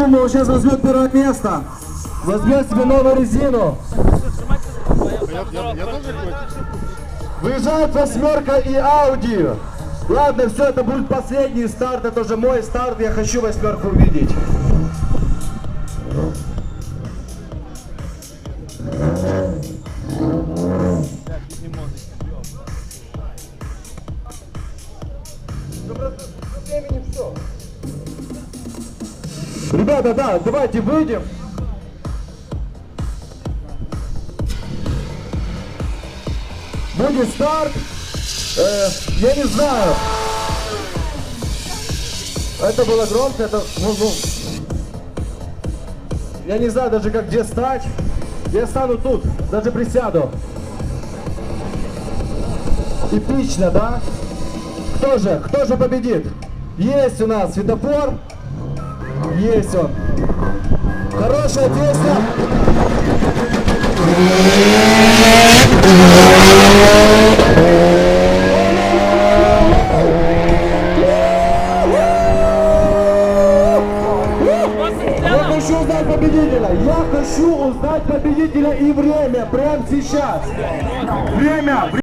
думаю, сейчас возьмет первое место. Возьмет себе новую резину. Выезжает восьмерка и Ауди. Ладно, все, это будет последний старт, это уже мой старт, я хочу восьмерку увидеть. Ребята, да, давайте выйдем. Будет старт. Э, я не знаю. Это было громко, это, ну, ну. Я не знаю даже как где стать. Я стану тут, даже присяду. Эпично, да? Кто же, кто же победит? Есть у нас светофор. Есть он. Хорошая песня. Я хочу узнать победителя. Я хочу узнать победителя и время. Прямо сейчас. Время.